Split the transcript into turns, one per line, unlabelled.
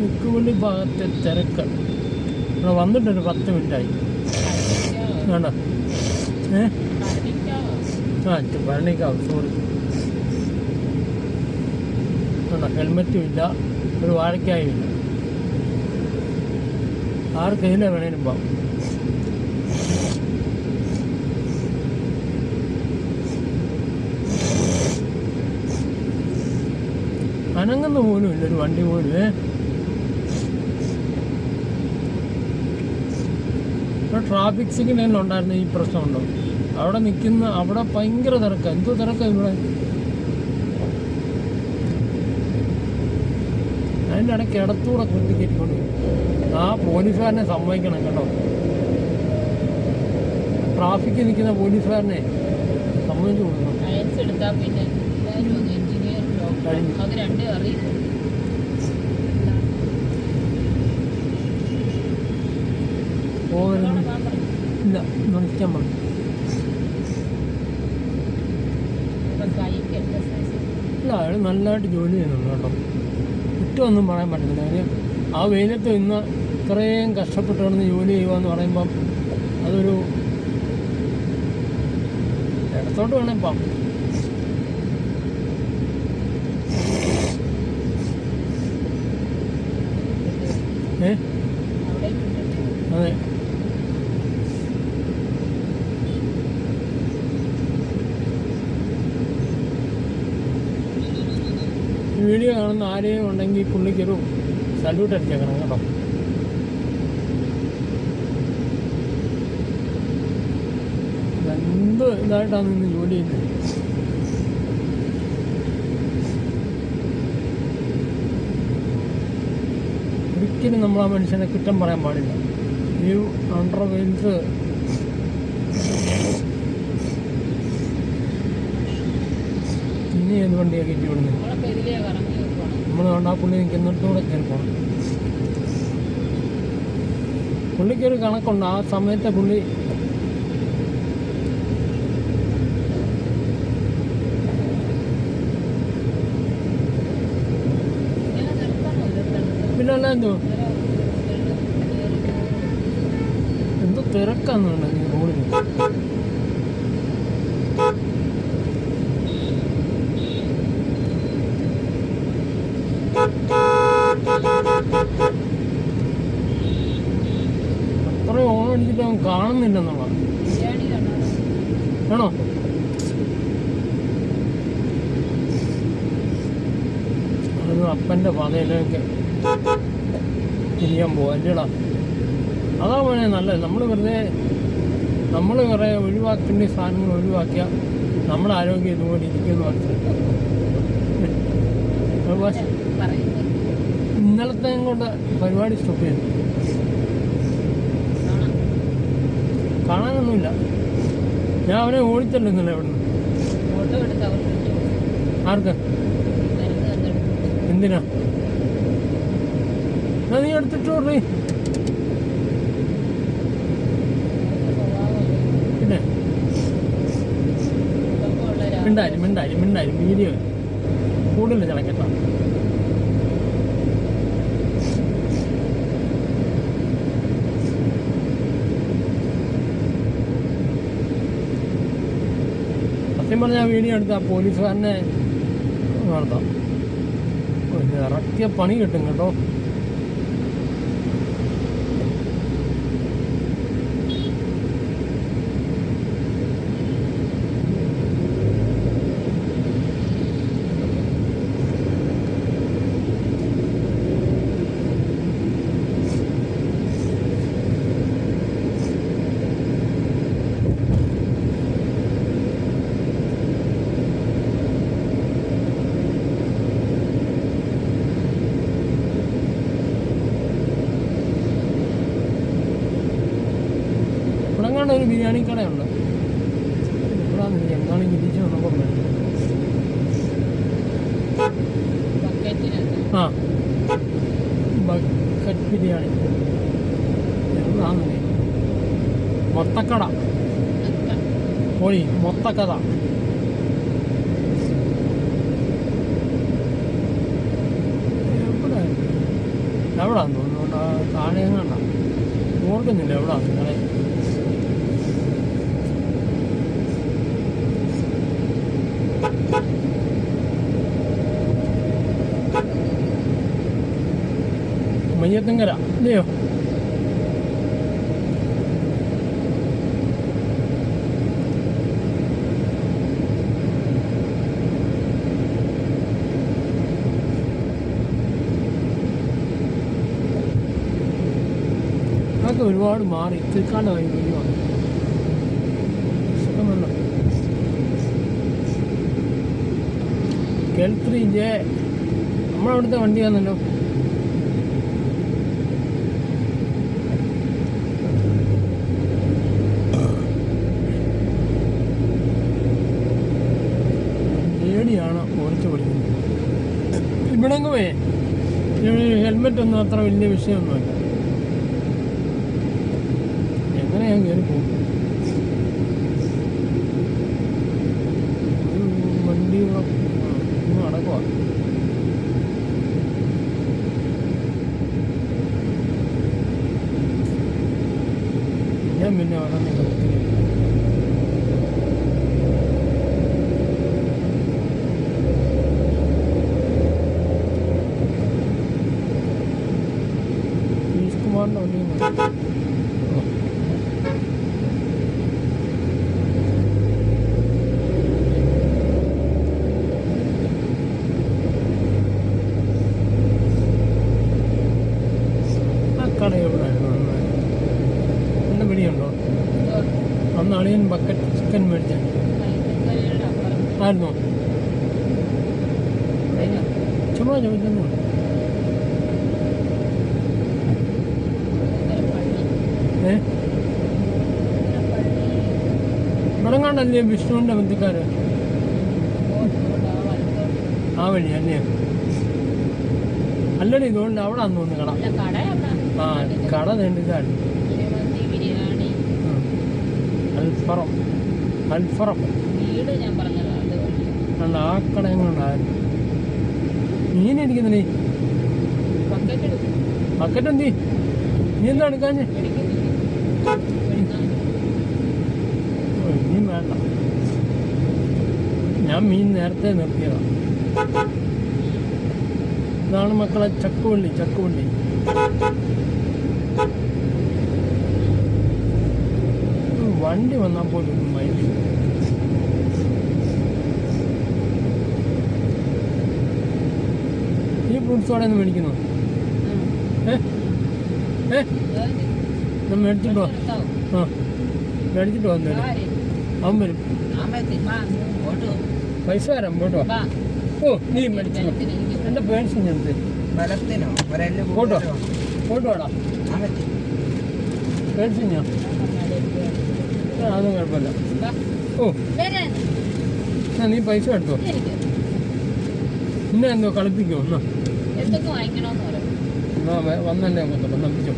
ചുക്കുപള്ളി ഭാഗത്തെ തിരക്ക്. ഇവിടെ വന്നിട്ടൊരു പത്ത് മിനിറ്റായി. വേണ്ട. ഏ? ആ ഭരണിക്കാവ് സോറി വേണ്ട ഹെൽമെറ്റും ഇല്ല. ഒരു വാഴക്കായും ഇല്ല. ആർക്കെതിലെ വേണേലും പോവാം. അനങ്ങുന്ന പോലും ഇല്ല ഒരു വണ്ടി പോലും ഇവിടെ ട്രാഫിക് സിഗ്നലിൽ ഉണ്ടായിരുന്ന ഈ പ്രശ്നമുണ്ടോ അവിടെ നിൽക്കുന്ന അവിടെ ഭയങ്കര തിരക്കാണ് എന്തോ തിരക്കാണ് ഇവിടെ? അതിന്റെ ഇടയ്ക്ക് ഇടത്തൂടെ കുത്തി കയറ്റിക്കൊണ്ട്. ആ പോലീസുകാരനെ സമ്മതിക്കണം കേട്ടോ. ട്രാഫിക്കിൽ നിൽക്കുന്ന പോലീസുകാരനെ സമ്മതിച്ചു കൊടുക്കണം.
സയൻസ് എടുത്താൽ പിന്നെ
കഴിഞ്ഞു. പോകരുത് ഇല്ല
എക്സസൈസ്
ഇല്ല അയാൾ നല്ലതായിട്ട് ജോലി ചെയ്യുന്നുണ്ട് കേട്ടോ. കുറ്റമൊന്നും പറയാൻ പറ്റത്തില്ല. കാര്യം ആ വെയിലത്ത് ഇന്ന് ഇത്രയും കഷ്ടപ്പെട്ട് കിടന്ന് ജോലി ചെയ്യുക എന്ന് പറയുമ്പം അതൊരു ഇടത്തോട്ട് വേണേ ഇപ്പം ഏ
അവിടെ
അതെ ഈ വീഡിയോ കാണുന്ന ആരെയും ഉണ്ടെങ്കിൽ പുള്ളിക്കൊരു സല്യൂട്ട് അടിച്ചേക്കണം കേട്ടോ. എന്ത് ഇതായിട്ടാണ് ഇന്ന് ജോലി ചെയ്യുന്നത്? ഒരിക്കലും നമ്മൾ ആ മനുഷ്യനെ കുറ്റം പറയാൻ പാടില്ല. ഈ അണ്ടർ വെയിൽസ് ഏത് വണ്ടിയാണ് കയറ്റി വിടുന്നത്? നമ്മൾ കണ്ട പുള്ളി നിൽക്കുന്നിടത്തൂടെ കയറി പോകണം പുള്ളിക്കൊരു കണക്കുണ്ട്. ആ സമയത്തെ പുള്ളി
ഇതെടുത്തെടുത്ത്
എന്തോ? എന്തോ തിരക്കാന്നുണ്ടെങ്കിൽ റോഡിൽ അടിച്ചിട്ട് അവൻ കാണുന്നില്ലെന്നുള്ള
ബിരിയാണി കണ്ടോ
ആണോ? അത് അപ്പന്റെ പാതയിലേക്ക് തിരിയാൻ അല്ലേടാ. അതാ മോനെ നല്ലത്. നമ്മൾ വെറുതെ നമ്മൾ കുറേ ഒഴിവാക്കേണ്ട സാധനങ്ങൾ ഒഴിവാക്കിയാൽ നമ്മുടെ ആരോഗ്യം ഇതുപോലെ ഇരിക്കുമെന്ന് മനസ്സിലാക്കാം ഇന്നലത്തെ കൊണ്ട് പരിപാടി സ്റ്റോപ്പ് ചെയ്തു. കാണാനൊന്നുമില്ല. ഞാൻ അവനെ
ഓടിച്ചിട്ടുണ്ടെന്നല്ലേ അവിടെ നിന്ന്.
ആർക്ക്? എന്തിനാ? നീ എടുത്തിട്ട് ഓടി. പിന്നെ? മിണ്ടായിരുന്നു മിണ്ടാരി മിണ്ടാരി വീഡിയോ. കൂടുതൽ ചിലക്കട്ട സത്യം പറഞ്ഞാൽ വീഡിയോ എടുത്ത ആ പോലീസുകാരനെ നടത്താം ഇറക്കിയ പണി കിട്ടും കേട്ടോ. ഇവിടെ ഒരു ബിരിയാണി കടയുണ്ട്. ഇവിടെ എങ്ങാണ് തിരിച്ചു വന്നപ്പോൾ ആ. ബക്കറ്റ് ബിരിയാണി. എവിടാന്ന് മൊത്തക്കട. പോയി മൊത്തക്കഥ. എവിടെ? എവിടാന്ന് തോന്നുന്നു? താഴെ എങ്ങാണ്ട? ഓർക്കുന്നില്ല എവിടാ നിങ്ങളെ ഇല്ലയോ അതൊക്കെ ഒരുപാട് മാറി. തീർക്കാണ്ടായി ഒഴിവാണ് സുഖമല്ല കെൽത്രി ജെ. നമ്മളവിടുത്തെ വണ്ടിയാണല്ലോ പേടിയാണ് ഓടിച്ചു പഠിക്കുന്നത് ഇവിടെങ്ങുമേ ഹെൽമെറ്റ് ഒന്നും അത്ര വലിയ വിഷയമൊന്നുമല്ല. എങ്ങനെ ഞാൻ കയറി പോകും? ഞാൻ പിന്നെ അവിടെ നിന്ന് പീസ് കുമാറിന്റെ വണ്ടി എവിടെയായിരുന്നു നല്ല പിടിയുണ്ടോ അന്ന് അളിയൻ ബക്കറ്റ് ചിക്കൻ മേടിച്ച ആയിരുന്നോ? ചുമ്മാ ചോദിക്കുന്നു. ഏ
ഭയങ്കര വിഷ്ണുവിന്റെ. ആ
വഴി അല്ലേ അല്ലടി ഇതുകൊണ്ട് അവിടെ അന്ന് തോന്നുന്നു കട.
അല്ല, കട എവിടാ?
ആ കട നീണ്ടിട്ടാണ്
ബിരിയാണി.
അൽഫറം. അൽഫറം. കണ്ട ആ കട എങ്ങോട്ടായിരുന്നു മീൻ ഇരിക്കുന്നില്ലേ
ബക്കറ്റ്
എന്തി? നീ എന്താ എടുക്കാഞ്ഞ്?
എടുക്കുന്നില്ല.
ഇനിയും വേണ്ട. ഞാൻ മീൻ നേരത്തെ നിർത്തിയതാ. ഇതാണ് മക്കളെ ചക്കുവള്ളി ഉം, വണ്ടി വന്നാൽ പോലും മൈൻഡ്. ഈ ഫ്രൂട്ട്സ് അവിടെ നിന്ന് മേടിക്കുന്നു മേടിച്ചിട്ടോ. ആ മേടിച്ചിട്ടോ വന്നേരും? അവൻ വരും പൈസ തരാം
പോട്ടോ
ഓ നീ മേടിച്ചു
ബലത്തിന് എനിക്ക്
എന്റെ പേഴ്സ് ഞാൻ
ബലത്തിനോ.
പേഴ്സ് ഞാൻ ആ, അതൊന്നും കുഴപ്പമില്ല. ഓ. നീ പൈസ എടുത്തോ? പിന്നെ എന്തോ കളിപ്പിക്കോ എന്നാ വന്നല്ലേ മൊത്തം നമ്പിച്ചോ